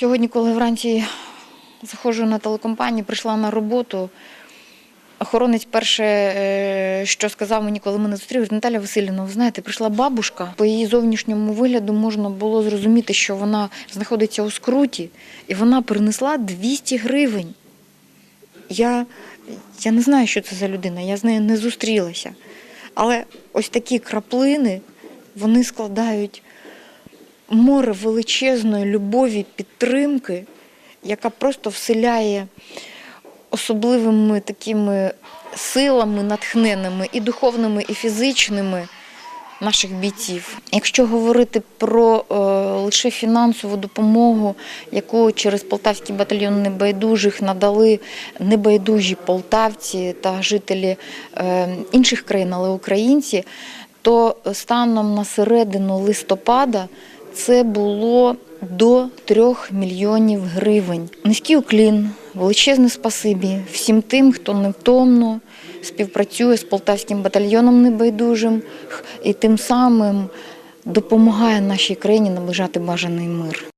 Сьогодні, коли вранці заходжу на телекомпанію, прийшла на роботу. Охоронець перше, е, що сказав мені, коли мене зустрів, Наталя Васильівна, ви знаєте, прийшла бабушка. По її зовнішньому вигляду можна було зрозуміти, що вона знаходиться у скруті, і вона принесла 200 гривень. Я, я не знаю, що це за людина, я з нею не зустрілася. Але ось такі краплини вони складають море величезної любові, підтримки, яка просто вселяє особливими такими силами натхненними і духовними, і фізичними наших бійців. Якщо говорити про е, лише фінансову допомогу, яку через Полтавський батальйон небайдужих надали небайдужі полтавці та жителі е, інших країн, але українці, то станом на середину листопада це було до трьох мільйонів гривень. Низький уклін, величезне спасибі всім тим, хто невтомно співпрацює з полтавським батальйоном небайдужим і тим самим допомагає нашій країні наближати бажаний мир.